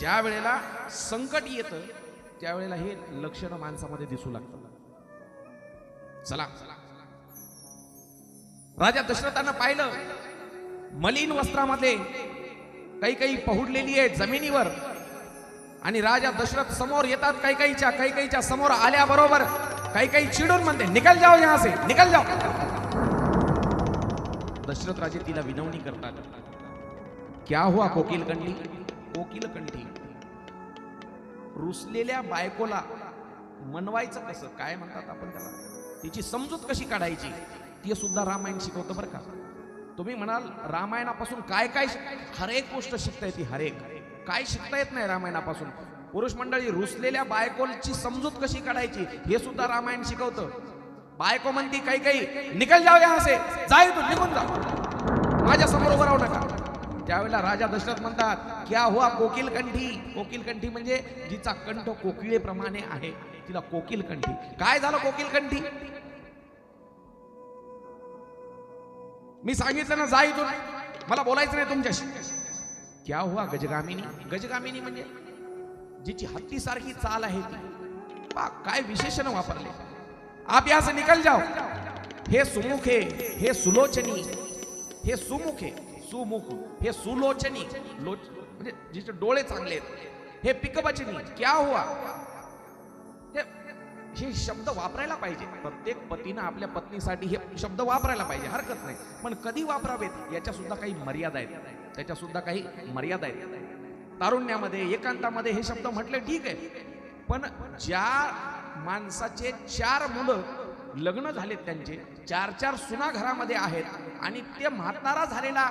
ज्या वेळेला संकट येतं त्यावेळेला हे लक्षणं माणसामध्ये दिसू लागतात. चला. राजा दशरथानं पाहिलं मलिन वस्त्रामध्ये काही काही पहुडलेली आहे जमिनीवर. आणि राजा दशरथ समोर येतात काही काहीच्या काही काहीच्या समोर आल्याबरोबर काही काही चिडून म्हणते निकल जाओ यहां से निकल जाओ. दशरथ राजे तिला विनवणी करतात क्या हुआ कोकिल कंठी कोकिल कंठी रुसलेल्या बायकोला मनवायचं कसं? काय म्हणतात आपण त्याला? तिची समजूत कशी काढायची? ती सुद्धा रामायण शिकवतं बरं का. तुम्ही म्हणाल रामायणापासून काय काय शिक- हरेक गोष्ट शिकता येते हरेक काय शिकता येत नाही रामायणापासून? पुरुष मंडळी रुसलेल्या बायकोची समजूत कशी काढायची? हे सुद्धा रामायण शिकवतं. बायको म्हणती काही काही निकल जाऊ या असे जाय तू निघून जा. माझ्यासमोर उभं राहू नका. त्यावेळेला राजा दशरथ म्हणतात क्या हुआ कोकिल कंठी? कोकिल कंठी म्हणजे जिचा कंठ कोकिळेप्रमाणे आहे. तिला कोकिल कंठी. काय झालं कोकिल कंठी? मी सांगितलं ना जा इथून. मला बोलायचं नाही तुमच्याशी. क्या हुआ गजगामिनी? गजगामिनी म्हणजे जिची हत्तीसारखी चाल आहे ती. काय विशेषण वापरले. आप यहां से निकल जाओ. हे सुमुखे हे सुलोचनी हे सुमुखे सुमुख हे सुलोचनी लोच म्हणजे जिचे डोळे चांगले आहेत हे पिकबचनी क्या हुआ? हे हे शब्द वापरायला पाहिजे. प्रत्येक पतीनं आपल्या पत्नीसाठी हे शब्द वापरायला पाहिजे. हरकत नाही. पण कधी वापरावेत याच्या सुद्धा काही मर्यादा आहेत. त्याच्या सुद्धा काही मर्यादा आहेत. तारुण्यामध्ये एकांतामध्ये हे शब्द म्हटले ठीक आहे. पण ज्या माणसाचे चार मुलं लग्न झालेत त्यांचे चार चार सुना घरामध्ये आहेत आणि ते म्हातारा झालेला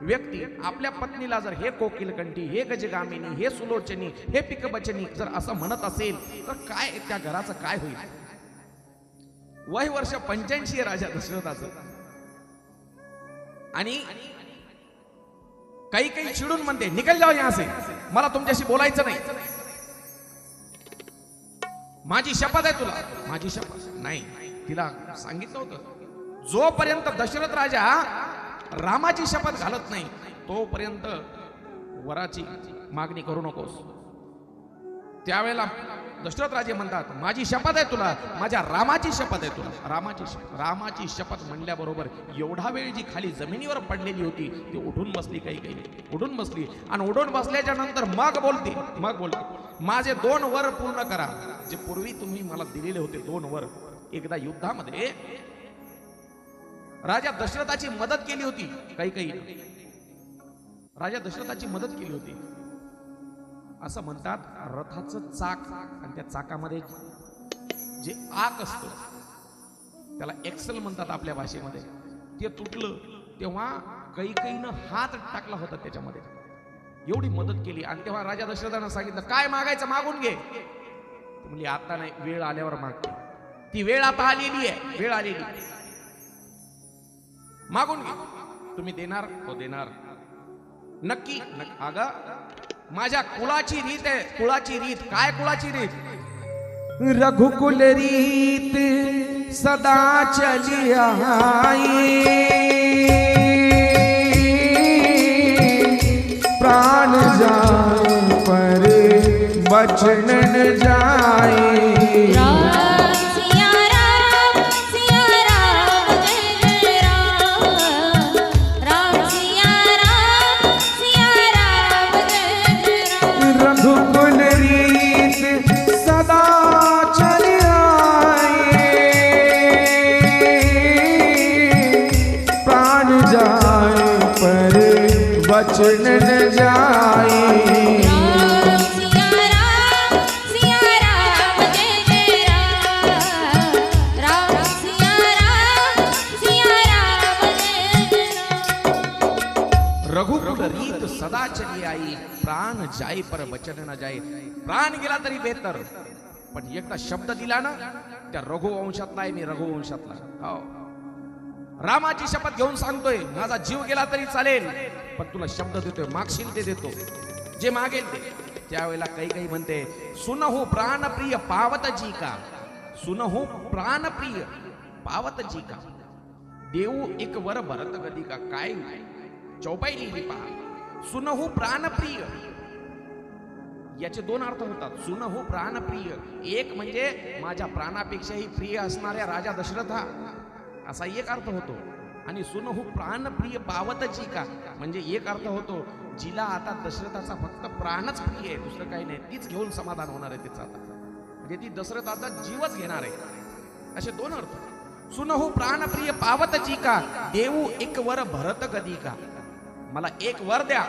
व्यक्ती आपल्या पत्नीला जर हे कोकिलकंठी हे गजगामिनी हे सुलोचनी हे पिकबचनी जर असं म्हणत असेल तर काय त्या घराचं काय होईल? वय वर्ष पंच्याऐंशी आहे राजा दशरथाचं. आणि काही काही चिडून म्हणते निकल जाऊ या असे मला तुमच्याशी बोलायचं नाही. माझी शपथ आहे तुला. माझी शपथ? नाही. तिला सांगितलं होतं. जोपर्यंत दशरथ राजा रामाची शपथ घालत नाही. तोपर्यंत वराची मागणी करू नकोस. त्यावेळेला दशरथ राजे म्हणतात माझी शपथ आहे तुला माझ्या रामाची शपथ आहे तुला. रामाची रामाची शपथ म्हणल्याबरोबर एवढा वेळ जी खाली जमिनीवर पडलेली होती ती उठून बसली काही काही. उठून बसली आणि उठून बसल्याच्या नंतर मग बोलते मग बोलते माझे दोन वर पूर्ण करा. जे पूर्वी तुम्ही मला दिलेले होते दोन वर एकदा युद्धामध्ये राजा दशरथाची मदत केली होती. काही काही राजा दशरथाची मदत केली होती. असं म्हणतात रथाचं चाक आणि त्या चाकामध्ये जे आक असतं त्याला एक्सेल म्हणतात आपल्या भाषेमध्ये. ते तुटलं तेव्हा कैकईनं हात टाकला होता त्याच्यामध्ये. एवढी मदत केली आणि तेव्हा राजा दशरथानं सांगितलं काय मागायचं मागून घे. म्हणजे आता नाही वेळ आल्यावर मागते. ती वेळ आता आलेली आहे वेळ आलेली आहे. मागून घे. तुम्ही देणार हो देणार. नक्की अगं माझ्या कुळाची रीत आहे कुळाची रीत. काय कुळाची रीत? रघुकुल रीत सदा चली आई. प्राण जाए पर बचन जाए रघुकुल रीत सदाचरी आई प्राण जाई पर वचन न जाई. प्राण गेला तरी बेहतर. पण एकदा शब्द दिला ना त्या रघुवंशातला आहे मी रघुवंशातला हो. रामाची शपथ घेऊन सांगतोय माझा जीव गेला तरी चालेल पण तुला शब्द देतोय मागशील ते देतो. जे मागेल ते. त्यावेळेला काही काही म्हणते सुनहू प्राणप्रिय पावत जी का सुनहू प्राणप्रिय पावत जी का देऊ एक वर भरत गदी का काय नाही चौपाई लिहिली पहा. सुनहू प्राणप्रिय. याचे दोन अर्थ होतात. सुन हो प्राणप्रिय. एक म्हणजे माझ्या प्राणापेक्षाही प्रिय असणाऱ्या राजा दशरथा असा एक अर्थ होतो. आणि सुन हो प्राणप्रिय पावतची का म्हणजे एक अर्थ होतो जिला आता दशरथाचा फक्त प्राणच प्रिय आहे. दुसरं काही नाही. तीच घेऊन समाधान होणार आहे तिचं आता. म्हणजे ती दशरथाचा जीवच घेणार आहे. असे दोन अर्थ. सुनहू प्राणप्रिय पावत का देऊ एक वर भरत कधी का? मला एक वर द्या.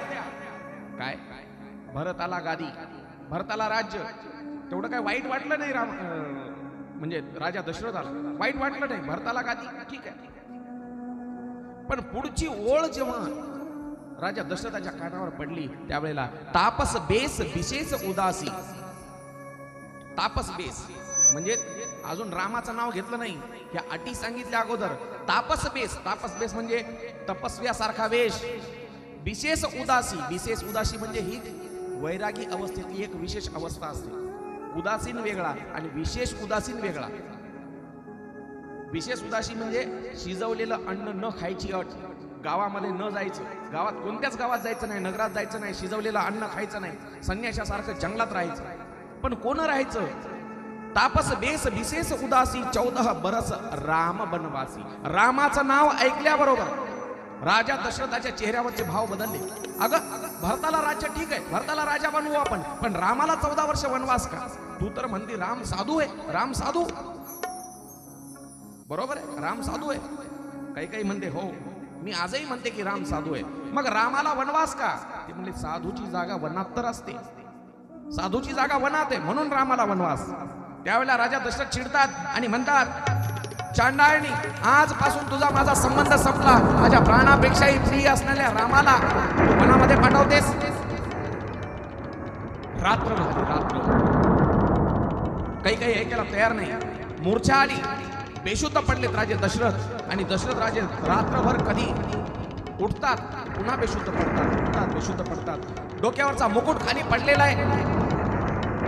काय? भरताला गादी भरताला राज्य. तेवढं काय वाईट वाटलं नाही राम म्हणजे राजा दशरथाला. वाईट वाटलं नाही भरताला गादी. ठीक आहे. पण पुढची ओळ जेव्हा राजा दशरथाच्या कानावर पडली त्यावेळेला तापस बेस विशेष उदासी. तापस बेस. म्हणजे अजून रामाचं नाव घेतलं नाही. ह्या अटी सांगितल्या अगोदर. तापस बेस. तापस बेस म्हणजे तपस्व्यासारखा वेश. विशेष उदासी विशेष उदासी म्हणजे ही वैरागी अवस्थेतली एक विशेष अवस्था असते. उदासीन वेगळा आणि विशेष उदासीन वेगळा. विशेष उदासी म्हणजे शिजवलेलं अन्न न खायची अट. गावामध्ये न जायचं. गावात कोणत्याच गावात जायचं नाही नगरात जायचं नाही शिजवलेलं अन्न खायचं नाही संन्याशासारखं जंगलात राहायचं. पण कोण राहायचं? तापस बेस विशेष उदासी चौदा बरस राम बनवासी. रामाचं नाव ऐकल्याबरोबर राजा दशरथाच्या चेहऱ्यावरचे भाव बदलले. अगं भरताला राजा ठीक आहे भरताला राजा बनवू आपण पण रामाला चौदा वर्ष वनवास का? तू तर म्हणते राम साधू आहे राम साधू. बरोबर आहे राम साधू आहे. काही काही म्हणते हो मी आजही म्हणते की राम साधू आहे. मग रामाला वनवास का? ते म्हणले साधूची जागा वनात तर असते. साधूची जागा वनात आहे म्हणून रामाला वनवास. त्यावेळेला राजा दशरथ चिडतात आणि म्हणतात चांडाळणी. आजपासून तुझा माझा संबंध संपला. माझ्या प्राणापेक्षाही प्रिय असणाऱ्या रामाला तू मनामध्ये पाठवतेस. रात्र रात्र. काही काही ऐकायला तयार नाही. मूर्छा आली. बेशुद्ध पडलेत राजे दशरथ. आणि दशरथ राजे रात्रभर कधी उठतात पुन्हा बेशुद्ध पडतात उठतात बेशुद्ध पडतात. डोक्यावरचा मुकुट खाली पडलेला आहे.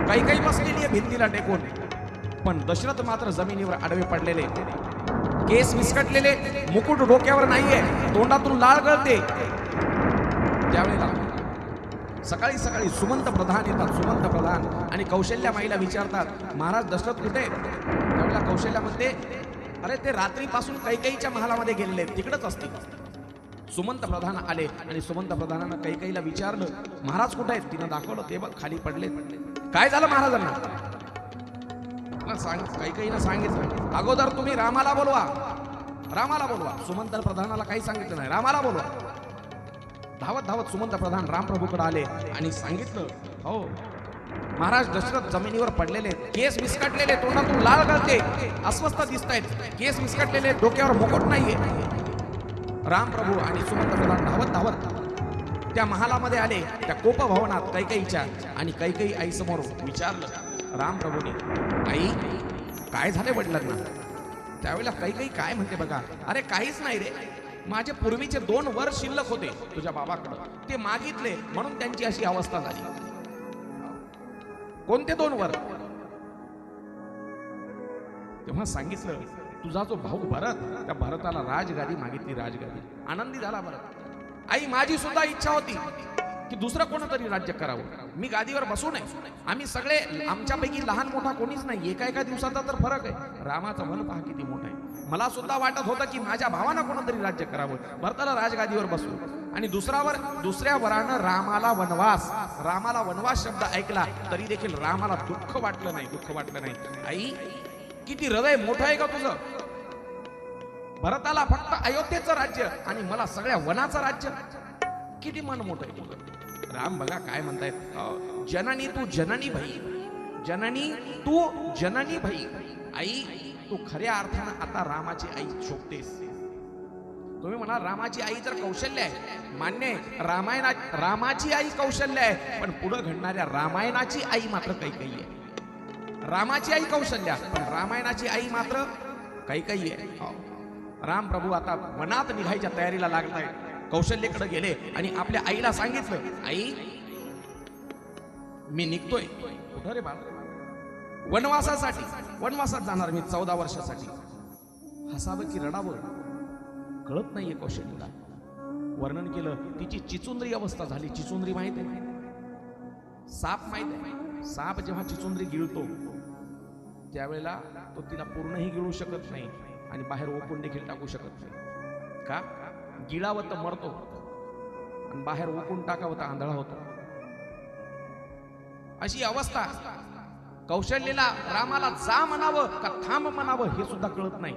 काही काही बसलेली आहे भिंतीला टेकून. पण दशरथ मात्र जमिनीवर आडवे पडलेले केस विस्कटलेले मुकुट डोक्यावर नाहीये. तोंडातून लाळ गळते. त्यावेळेला सकाळी सकाळी सुमंत प्रधान येतात सुमंत प्रधान. आणि कौशल्या माईला विचारतात महाराज दशरथ कुठे त्यावेळेला कौशल्या म्हणते अरे ते रात्रीपासून कैकेईच्या महालामध्ये गेलेले आहेत, तिकडच असतील. सुमंत प्रधान आले आणि सुमंत प्रधानानं कैकेईला विचारलं महाराज कुठे आहेत? तिनं दाखवलं ते बघ खाली पडले काय झालं महाराजांना? तिला सांग कैकेईनं सांगितलं. अगोदर तुम्ही रामाला बोलवा. रामाला बोलवा. सुमंत प्रधानाला काही सांगितलं नाही. रामाला बोलवा. धावत धावत सुमंत प्रधान रामप्रभूकडे आले आणि सांगितलं हो महाराज दशरथ जमिनीवर पडलेले केस विस्कटलेले तोंडातून लाल गळते अस्वस्थ दिसत आहेत केस विस्कटलेले डोक्यावर मुकुट नाहीये. रामप्रभू आणि सुमंत प्रधान धावत धावत त्या महालामध्ये आले. त्या कोपभवनात कैकईच्या आणि कैकई आई समोर राम रामप्रभूने आई काय झाले वडिलांना? त्यावेळेला काही काही काय म्हणते बघा. अरे काहीच नाही रे. माझे पूर्वीचे दोन वर शिल्लक होते तुझ्या बाबाकडं. ते मागितले म्हणून त्यांची अशी अवस्था झाली. कोणते दोन वर? तेव्हा सांगितलं तुझा जो भाऊ भरत त्या भरताला राजगादी मागितली राजगादी. आनंदी झाला भरत. आई माझी सुद्धा इच्छा होती. की दुसरं कोणतरी राज्य करावं? मी गादीवर बसू नये आम्ही सगळे आमच्यापैकी लहान मोठा कोणीच नाही. एका एका दिवसाचा तर फरक आहे. रामाचं मन पहा किती मोठं आहे. मला सुद्धा वाटत होतं की माझ्या भावानं कोणतरी राज्य करावं. भरताला राजगादीवर बसू आणि दुसऱ्यावर दुसऱ्या वरानं रामाला वनवास. रामाला वनवास शब्द ऐकला तरी देखील रामाला दुःख वाटलं नाही दुःख वाटलं नाही. आई किती हृदय मोठं आहे का तुझं. भरताला फक्त अयोध्येचं राज्य आणि मला सगळ्या वनाचं राज्य. किती मन मोठं आहे तुझं. राम बघा काय म्हणतायत? जननी तू जननी भाई. जननी तू जननी भाई. आई तू खऱ्या अर्थानं आता रामाची आई शोभतेस. तुम्ही म्हणाल रामाची आई तर कौशल्य आहे. मान्य आहे रामायणा रामाची आई कौशल्य आहे पण पुढे घडणाऱ्या रामायणाची आई मात्र काही काही आहे. रामाची आई कौशल्य पण रामायणाची आई मात्र काही काही आहे राम प्रभू आता मनात निघायच्या तयारीला लागलाय. कौशल्यकडे गेले आणि आपल्या आईला सांगितलं आई मी निघतोय. कुठं रे बाळ? वनवासासाठी. वनवासात जाणार मी चौदा वर्षासाठी. हसावं की रडावं? कळत नाहीये कौशल्यला. वर्णन केलं तिची चिचुंद्री अवस्था झाली. चिचुंद्री माहिती आहे? साप माहीत आहे. साप जेव्हा चिचुंद्री गिळतो त्यावेळेला तो तिला पूर्णही गिळू शकत नाही आणि बाहेर ओपून देखील टाकू शकत नाही. का? गिळावं तर मरतो. आणि बाहेर ओकून टाकावं तर आंधळा होतो. अशी अवस्था. कौशल्यला रामाला जा म्हणावं का थांब म्हणावं हे सुद्धा कळत नाही.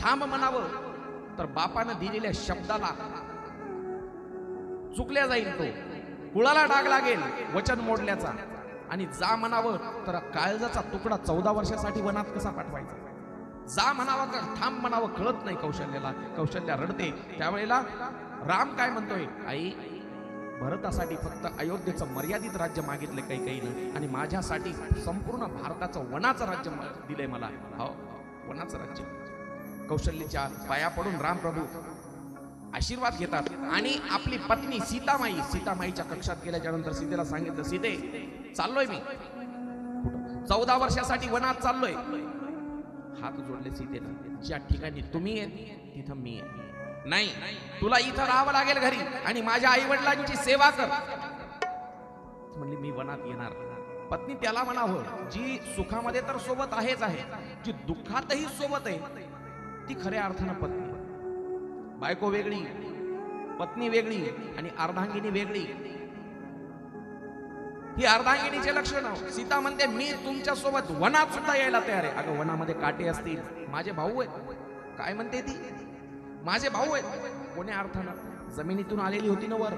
थांब म्हणावं तर बापानं दिलेल्या शब्दाला चुकल्या जाईल तो. कुळाला डाग लागेल वचन मोडल्याचा. आणि जा म्हणावं तर काळजाचा तुकडा चौदा वर्षासाठी वनात कसा पाठवायचा? जा म्हणावं का थांब म्हणावं कळत नाही कौशल्याला. कौशल्या रडते. त्यावेळेला राम काय म्हणतोय आई भरतासाठी फक्त अयोध्येचं मर्यादित राज्य मागितलं काही काही आणि माझ्यासाठी संपूर्ण भारताचं वनाचं राज्य दिलंय मला. हो वनाचं राज्य. कौशल्यच्या पाया पडून राम प्रभू आशीर्वाद घेतात. आणि आपली पत्नी सीतामाई सीतामाईच्या कक्षात गेल्याच्यानंतर सीतेला सांगितलं सीते चाललोय मी. चौदा वर्षासाठी वनात चाललोय. हात जोडले सीतेला ज्या ठिकाणी तुम्ही येत तिथं मी आहे. नाही तुला इथं राहावं लागेल घरी आणि माझ्या आई वडिलांची सेवा कर. म्हणली मी वनात येणार. पत्नी त्याला म्हणावं हो, जी सुखामध्ये तर सोबत आहेच आहे जी दुःखातही सोबत आहे ती खऱ्या अर्थानं पत्नी. बायको वेगळी पत्नी वेगळी आणि अर्धांगिनी वेगळी. ही अर्धांगिणीचे लक्षण हो. सीता म्हणते मी तुमच्यासोबत वनात सुद्धा यायला तयार आहे. अगं वनामध्ये काटे असतील. माझे भाऊ आहेत. काय म्हणते ती? माझे भाऊ आहेत. कोण्या अर्थानं? जमिनीतून आलेली होती ना वर.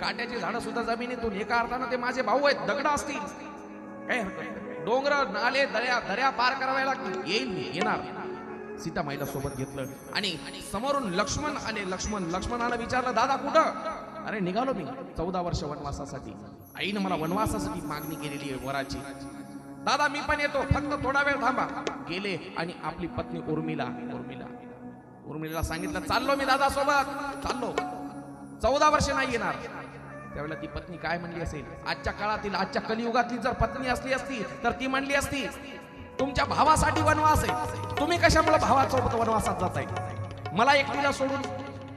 काट्याची झाडं सुद्धा जमिनीतून. एका अर्थानं ते माझे भाऊ आहेत. दगड असतील. काय हरकत डोंगर नाले दर्या दर्या पार कराव्या लागतील. येईल मी. येणार. सीतामाईला सोबत घेतलं. आणि समोरून लक्ष्मण आले. लक्ष्मण लक्ष्मणानं विचारलं दादा कुठं? अरे निघालो मी चौदा वर्ष वनवासासाठी. आईनं मला वनवासासाठी मागणी केलेली आहे वराची. दादा मी पण येतो. फक्त थोडा वेळ थांबा. गेले आणि आपली पत्नी उर्मिला उर्मिला. उर्मिला सांगितलं चाललो मी दादा सोबत चाललो. चौदा वर्ष नाही येणार. त्यावेळेला ती पत्नी काय म्हणली असेल? आजच्या काळातील आजच्या कलियुगातली जर पत्नी असली असती तर ती म्हणली असती तुमच्या भावासाठी वनवास आहे. तुम्ही कशामुळे भावासोबत वनवासात जाताय? मला एकटीला सोडून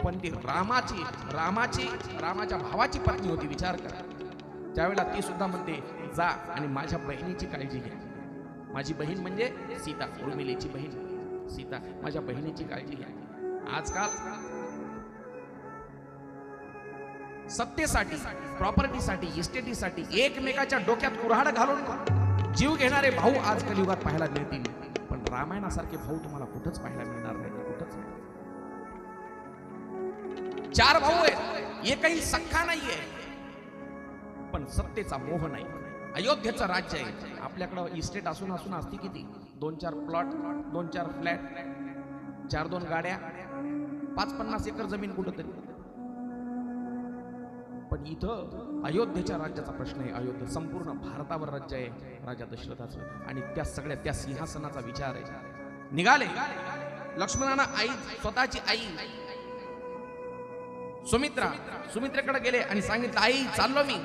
पण ती रामाची रामाची रामाच्या भावाची पत्नी होती विचार करा. त्यावेळेला ती सुद्धा म्हणते जा आणि माझ्या बहिणीची काळजी घ्या माझी बहीण म्हणजे सीता उर्मिलेची बहीण. सीता माझ्या बहिणीची काळजी घ्या. आजकाल सत्तेसाठी प्रॉपर्टीसाठी इस्टेटीसाठी एकमेकाच्या डोक्यात कुऱ्हाड घालून जीव घेणारे भाऊ आज कलियुगात पाहायला मिळतील. पण रामायणासारखे भाऊ तुम्हाला कुठंच पाहायला मिळणार नाही कुठंच नाही. चार भाऊ आहेत. एकही सख्खा नाहीये. पण सत्तेचा मोह नाही. अयोध्येचं राज्य आहे. आपल्याकडं इस्टेट असून असून असती किती? दोन चार प्लॉट दोन चार फ्लॅट चार दोन गाड्या पाच पन्नास एकर जमीन कुठंतरी. पण इथं अयोध्येच्या राज्याचा प्रश्न आहे. अयोध्या संपूर्ण भारतावर राज्य आहे राजा दशरथाचं. आणि त्या सगळ्या त्या सिंहासनाचा विचार आहे. निघाले. लक्ष्मणानं आई स्वतःची आई सुमित्रा सुमित्रेकडे गेले आणि सांगितलं आई चाललो मी.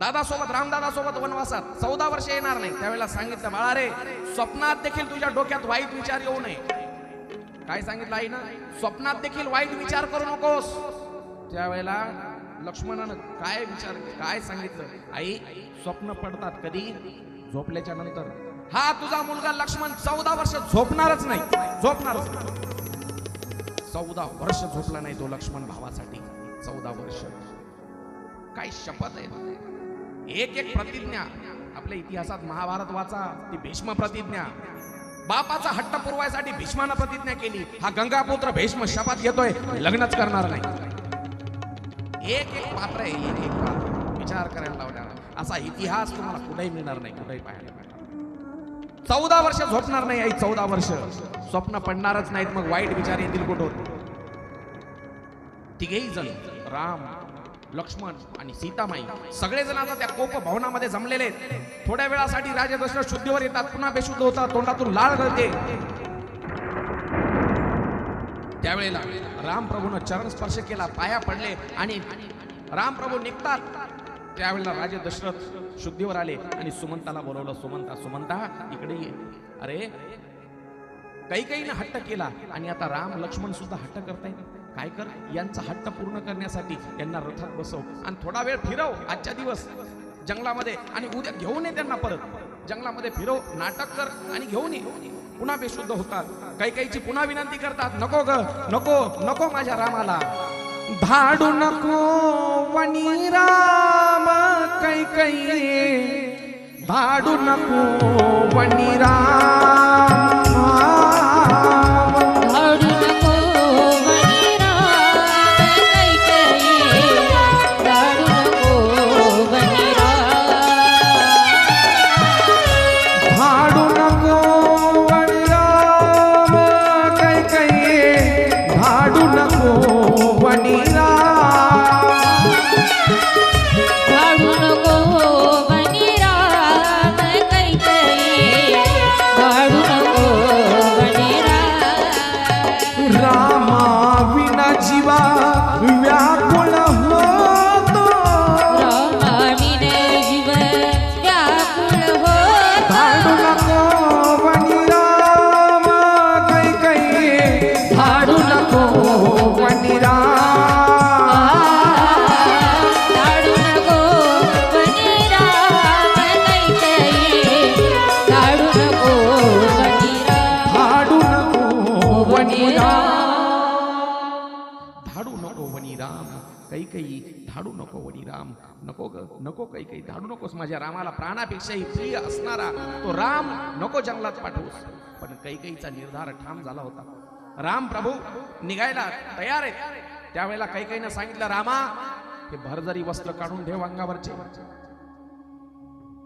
दादा सोबत रामदादा सोबत वनवासात चौदा वर्ष येणार नाही. त्यावेळेला सांगितलं बाळा रे स्वप्नात देखील तुझ्या डोक्यात वाईट विचार येऊ नये. काय सांगितलं आई ना स्वप्नात देखील वाईट विचार करू नकोस. त्यावेळेला लक्ष्मणानं काय विचार काय सांगितलं? आई स्वप्न पडतात कधी? झोपल्याच्या नंतर. हा तुझा मुलगा लक्ष्मण चौदा वर्ष झोपणारच नाही. झोपणारच नाही. चौदा वर्ष झोपला नाही तो लक्ष्मण भावासाठी. चौदा वर्ष. काय शपथ आहे? एक एक प्रतिज्ञा. आपल्या इतिहासात महाभारत वाचा ती भीष्म प्रतिज्ञा. बापाचा हट्ट पुरवायसाठी भीष्मानं प्रतिज्ञा केली. हा गंगापुत्र भीष्म शपथ घेतोय लग्नच करणार नाही. एक एक पात्र आहे एक एक पात्र. विचार करायला लावणार असा इतिहास तुम्हाला कुठेही मिळणार नाही कुठेही पाहायला चौदा वर्ष झोपणार नाही आई चौदा वर्ष. स्वप्न पडणारच नाहीत मग वाईट विचार येतील कुठून? तिघेही जण राम लक्ष्मण आणि सीतामाई सगळेजण आता त्या कोप भवनामध्ये जमलेले आहेत. थोड्या वेळासाठी राजा शुद्धीवर येतात पुन्हा बेशुद्ध होतात तोंडातून लाळ गळते. त्यावेळेला रामप्रभूनं चरण स्पर्श केला पाया पडले आणि रामप्रभू निघतात. त्यावेळेला राजे दशरथ शुद्धीवर आले आणि सुमंताला बोलवलं सुमंता सुमंता इकडे ये. अरे काही काहीनं हट्ट केला आणि आता राम लक्ष्मण सुद्धा हट्ट करतायत. काय कर? यांचा हट्ट पूर्ण करण्यासाठी यांना रथात बसव आणि थोडा वेळ फिरव आजच्या दिवस. जंगलामध्ये आणि उद्या घेऊन ये त्यांना परत. जंगलामध्ये फिरव नाटक कर आणि घेऊन ये. पुन्हा बेशुद्ध होतात. काही काहीची पुन्हा विनंती करतात. नको ग नको नको माझ्या रामाला. धाडू नको वनी राम कै कै धाडू नको वनी राम. प्राणापेक्षाही प्रिय असणारा तो राम नको जंगलात पाठवूस पण काही काहीचा निर्धार ठाम झाला होता. राम प्रभू निघायला तयार आहेत त्यावेळेला काही काहीनं सांगितलं रामा हे भरजरी वस्त्र काढून ठेव अंगावरचे.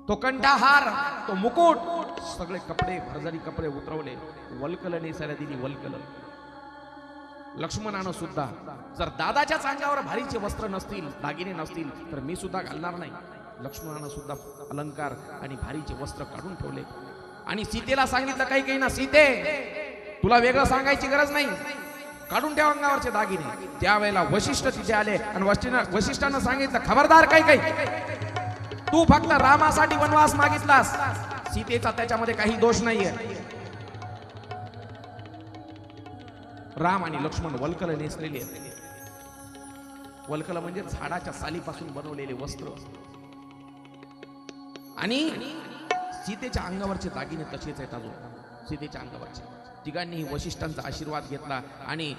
तो कंठाहार तो मुकुट. सगळे कपडे भरजरी कपडे उतरवले. वलकल नेसायला दिली वलकल. लक्ष्मणानं सुद्धा जर दादाच्या अंगावर भारीचे वस्त्र नसतील दागिने नसतील तर मी सुद्धा घालणार नाही. लक्ष्मणानं सुद्धा अलंकार आणि भारीचे वस्त्र काढून ठेवले. आणि सीतेला सांगितलं काही काही ना सीते तुला वेगळं सांगायची गरज नाही. काढून ठेव अंगावरचे दागिने. त्यावेळेला वशिष्ठ तिथे आले आणि वशिष्ठानं वशिष्ठानं सांगितलं खबरदार काही काही. तू फक्त रामासाठी वनवास मागितलास. सीतेचा त्याच्यामध्ये काही दोष नाहीये. राम आणि लक्ष्मण वल्कल नेसलेले आहेत. वल्कल म्हणजे झाडाच्या सालीपासून बनवलेले वस्त्र. आणि सीतेच्या अंगावरचे दागिने तसेच आहेत अजून. सीतेच्या अंगावरचे. तिघांनीही वशिष्ठांचा आशीर्वाद घेतला आणि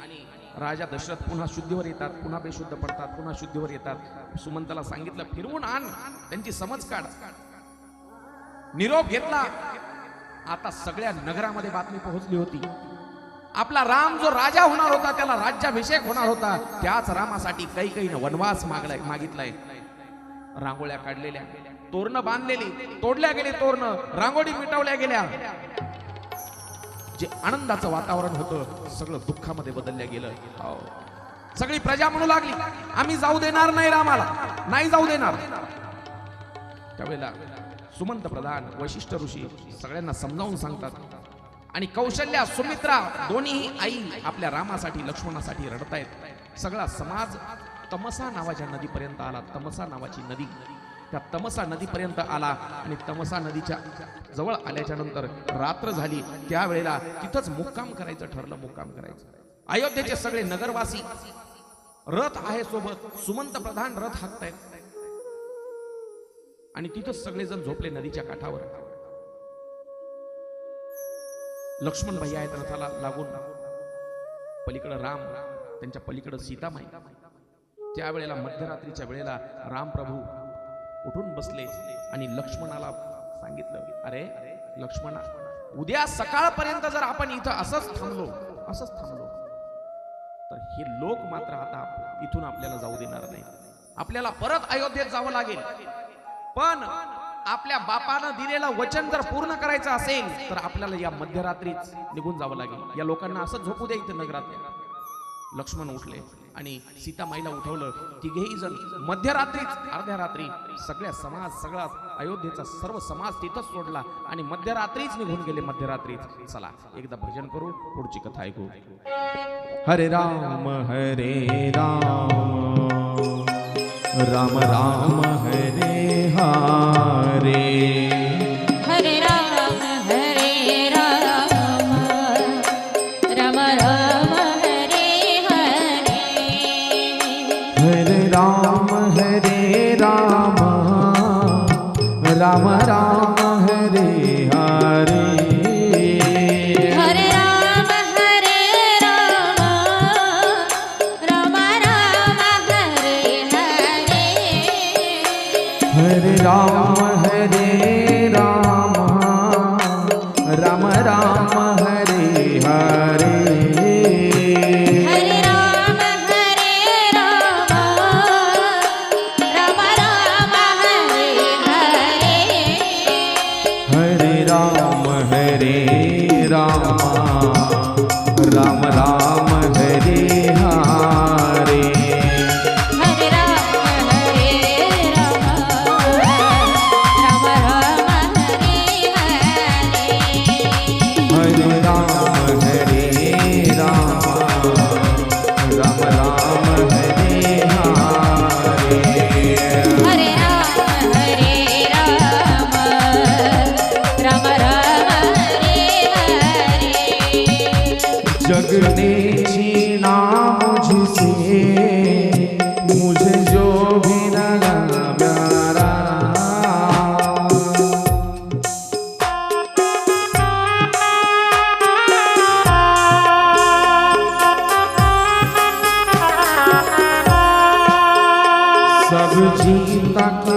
राजा दशरथ पुन्हा शुद्धीवर येतात पुन्हा बेशुद्ध पडतात पुन्हा शुद्धीवर येतात. सुमंताला सांगितलं फिरवून आण त्यांची समज काढ. निरोप घेतला. आता सगळ्या नगरामध्ये बातमी पोहोचली होती. आपला राम जो राजा होणार होता त्याला राज्याभिषेक होणार होता. त्याच रामासाठी काही काही वनवास मागलाय मागितलाय. रांगोळ्या काढलेल्या. तोरण बांधलेली. तोडल्या गेली तोरण. रांगोळी मिटवल्या गेल्या. जे आनंदाचं वातावरण होतं सगळं दुःखामध्ये बदलल्या गेलं. हो. सगळी प्रजा म्हणू लागली आम्ही जाऊ देणार नाही रामाला. नाही जाऊ देणार. त्यावेळेला सुमंत प्रधान वशिष्ठ ऋषी सगळ्यांना समजावून सांगतात. आणि कौशल्या सुमित्रा दोन्ही आई आपल्या रामासाठी लक्ष्मणासाठी रडतायत. सगळा समाज तमसा नावाच्या नदीपर्यंत आला. तमसा नावाची नदी त्या तमसा नदीपर्यंत आला आणि तमसा नदीच्या जवळ आल्याच्यानंतर रात्र झाली. त्यावेळेला तिथंच मुक्काम करायचं ठरलं मुक्काम करायचं. अयोध्येचे सगळे नगरवासी रथ आहे सोबत सुमंत प्रधान रथ हाकतायत. आणि तिथंच सगळेजण झोपले नदीच्या काठावर. लक्ष्मण भैया आहेत रथाला लागून. पलीकडं राम त्यांच्या पलीकडं सीतामाई. त्यावेळेला मध्यरात्रीच्या वेळेला रामप्रभू उठून बसले आणि लक्ष्मणाला सांगितलं अरे लक्ष्मणा उद्या सकाळपर्यंत जर आपण इथं असंच थांबलो असंच थांबलो तर हे लोक मात्र आता इथून आपल्याला जाऊ देणार नाही. आपल्याला परत अयोध्येत जावं लागेल. पण आपल्या बापानं दिलेलं वचन जर पूर्ण करायचं असेल तर आपल्याला या मध्यरात्रीच निघून जावं लागेल. या लोकांना असं झोपू द्या इथं नगरात. लक्ष्मण उठले आणि सीतामाईला उठवलं. तिघेही जण मध्यरात्रीच अर्ध्या रात्री सगळ्या समाज सगळा अयोध्येचा सर्व समाज तिथंच सोडला आणि मध्यरात्रीच निघून गेले. मध्यरात्रीच. चला एकदा भजन करू पुढची कथा ऐकू. हरे राम हरे राम. राम राम हरे हा back to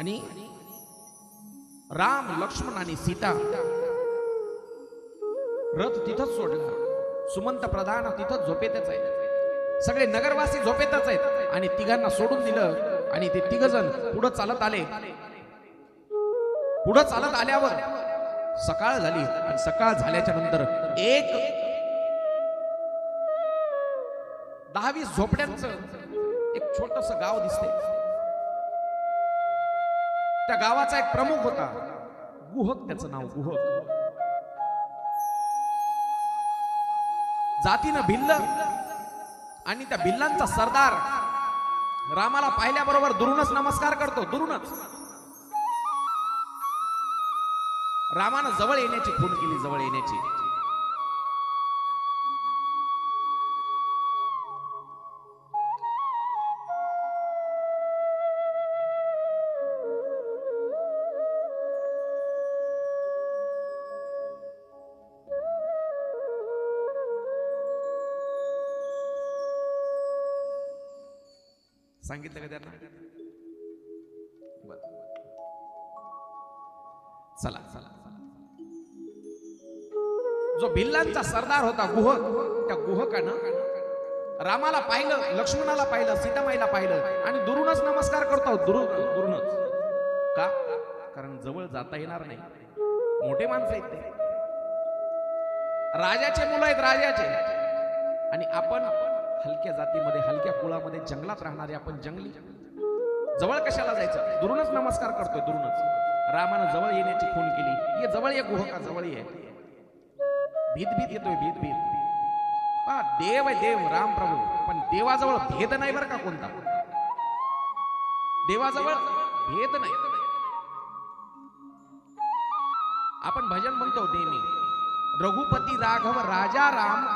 आणि राम लक्ष्मण आणि सीता रथ तिथंच सोडला. सुमंत प्रधान तिथंच झोपेतच आहे सगळे नगरवासी झोपेतच आहेत. आणि तिघांना सोडून दिलं आणि ते तिघजण पुढं चालत आले. पुढं चालत आल्यावर सकाळ झाली आणि सकाळ झाल्याच्यानंतर एक दहावीस झोपड्यांच एक छोटस गाव दिसते त्या गावाचा एक प्रमुख होता. गुहक त्याच नाव गुहक. जातीनं भिल्ल आणि त्या भिल्लांचा सरदार रामाला पाहिल्याबरोबर दुरूनच नमस्कार करतो दुरूनच. रामानं जवळ येण्याची खून केली जवळ येण्याची. सांगितलं का त्यांना? चला चला जो भिल्लांचा सरदार होता गुह त्या गुहकानं रामाला पाहिलं लक्ष्मणाला पाहिलं सीतामाईला पाहिलं आणि दुरूनच नमस्कार करतो दुरु दुरूनच. का? कारण जवळ जाता येणार नाही. मोठे माणसं आहेत ते. राजाचे मुलं आहेत राजाचे. आणि आपण हलक्या जातीमध्ये हलक्या कुळामध्ये जंगलात राहणारे आपण जंगली. जवळ कशाला जायचं? दुरूनच नमस्कार करतोय दुरूनच. रामानं जवळ येण्याची खून केली. ये जवळ ये गुहका जवळ ये. भीत भीत येतोय भीत भीत. पा देव आहे देव राम प्रभू. पण देवाजवळ भेद नाही बरं का कोणता? देवाजवळ भेद नाही. आपण भजन म्हणतो नेहमी रघुपती राघव राजा राम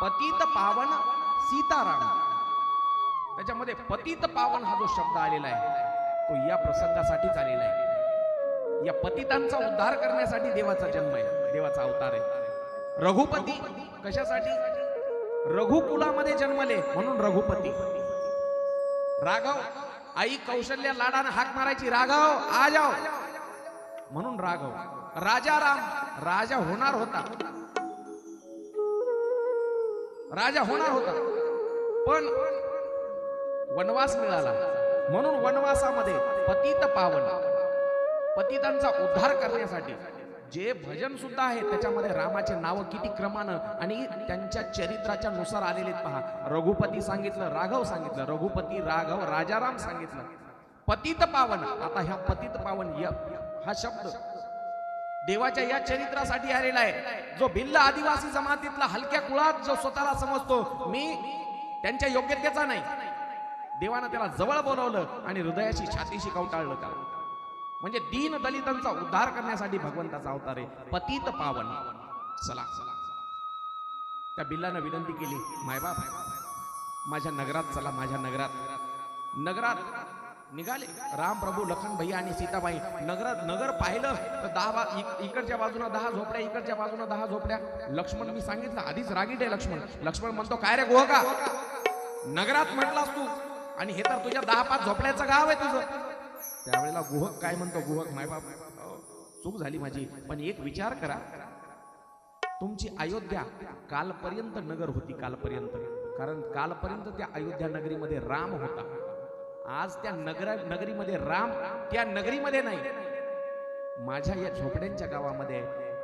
पतित पावन सीताराम. त्याच्यामध्ये पतित पावन हा जो शब्द आलेला आहे तो या प्रसंगासाठीच आलेला आहे. या पतितांचा उद्धार करण्यासाठी देवाचा जन्म आहे देवाचा अवतार आहे. रघुपती कशासाठी? रघुकुलामध्ये जन्मले म्हणून रघुपती. राघव आई कौशल्य लाडाने हाक मारायची राघव आ जाओ. म्हणून राघव राजा राम राजा होणार होता. राजा होणार होता. पण वनवास मिळाला. म्हणून वनवासामध्ये पतित पावन पतितांचा उद्धार करण्यासाठी जे भजन सुद्धा आहे त्याच्यामध्ये रामाचे नाव किती क्रमानं आणि त्यांच्या चरित्राच्या नुसार आलेले आहेत पहा. रघुपती सांगितलं राघव सांगितलं रघुपती राघव राजाराम सांगितलं. पतित पावन आता ह्या पतित पावन य हा शब्द देवाच्या या चरित्रासाठी आलेला आहे. जो भिल्ल आदिवासी जमातीतला हलक्या कुळात जो स्वतःला समजतो मी त्यांच्या योग्यतेचा नाही. देवानं त्याला जवळ बोलवलं आणि हृदयाशी छातीशी कवटाळलं त्याला. म्हणजे दीन दलितांचा उद्धार करण्यासाठी भगवंताचा अवतार आहे. पतित पावन. चला. चला त्या बिल्लानं विनंती केली मायबाप माझ्या नगरात चला माझ्या नगरात. नगरात निघाले. राम प्रभू लखन भैया आणि सीताबाई नगरात नगर पाहिलं तर दहा बा इक- इकडच्या बाजूला दहा झोपड्या इकडच्या बाजूला दहा झोपड्या. लक्ष्मण मी सांगितलं आधीच रागीट आहे लक्ष्मण. लक्ष्मण म्हणतो काय रे गोह का नगरात म्हटलास तू. आणि हे तर तुझ्या दहा पाच झोपड्याचं गाव आहे तुझं. त्यावेळेला गुहक काय म्हणतो गुहक मायबाप बाप चूक झाली माझी. पण एक विचार करा. तुमची अयोध्या कालपर्यंत नगर होती कालपर्यंत. कारण कालपर्यंत त्या अयोध्या नगरीमध्ये राम होता. आज त्या नगर नगरीमध्ये राम त्या नगरीमध्ये नाही. माझ्या या झोपड्यांच्या गावामध्ये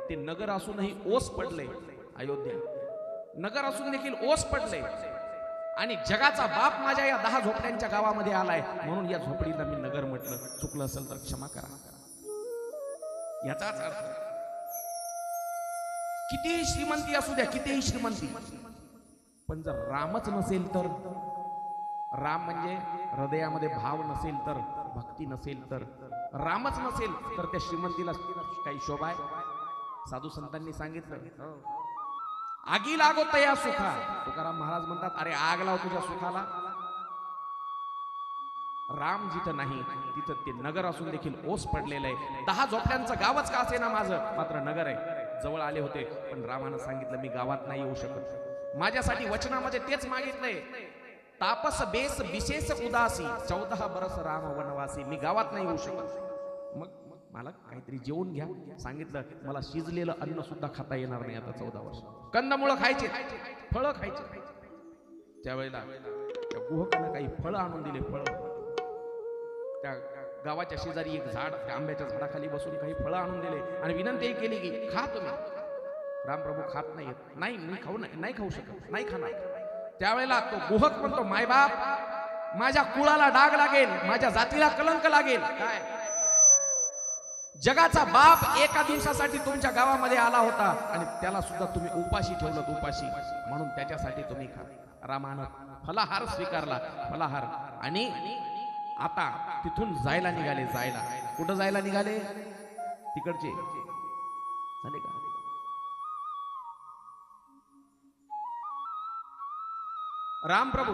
ते नगर असूनही ओस पडले अयोध्या. नगर असून देखील ओस पडले. आणि जगाचा बाप माझ्या या दहा झोपड्यांच्या गावामध्ये आलाय म्हणून या झोपडीला मी नगर म्हटलं. चुकलं असेल तर क्षमा करा. याचाच अर्थ कितीही श्रीमंती असू द्या कितीही श्रीमंती पण जर रामच नसेल तर राम म्हणजे हृदयामध्ये भाव नसेल तर भक्ती नसेल तर रामच नसेल तर त्या श्रीमंतीला काही शोभा आहे? साधू संतांनी सांगितलं हो. आगी लागो तया सुखा. तुकाराम महाराज म्हणतात अरे आग लाव तुझ्या सुखाला. राम जिथं नाही तिथं ते नगर असून देखील ओस पडलेलं आहे. दहा झोपड्यांचं गावच का असे ना माझं? मात्र नगर आहे. जवळ आले होते पण रामानं सांगितलं मी गावात नाही येऊ शकत. माझ्यासाठी वचनामध्ये तेच मागितलंय. तापस बेस विशेष उदासी चौदा बरस राम वनवासी. मी गावात नाही येऊ शकत. मग मला काहीतरी जेवून घ्या. सांगितलं मला शिजलेलं अन्न सुद्धा खाता येणार नाही आता चौदा वर्ष. कंदमुळं खायचे. फळं खायचे. त्यावेळेला त्या गुहकानं काही फळं आणून दिले फळं. त्या गावाच्या शेजारी एक झाड त्या आंब्याच्या झाडाखाली बसून काही फळं आणून दिले. आणि विनंतीही केली की खा तुम्ही. रामप्रभू खात नाही नाही मी खाऊ नाही नाही खाऊ शकत. नाही खाणार. त्यावेळेला तो गुहक म्हणतो मायबाप माझ्या कुळाला डाग लागेल माझ्या जातीला कलंक लागेल. काय? जगाचा बाप एका दिवसासाठी तुमच्या गावामध्ये आला होता आणि त्याला सुद्धा तुम्ही उपाशी ठेवलं उपाशी. म्हणून त्याच्यासाठी तुम्ही खा. रामानं फलाहार स्वीकारला फलाहार. आणि आता तिथून जायला निघाले जायला. कुठं जायला निघाले? तिकडचे. झाले का? रामप्रभू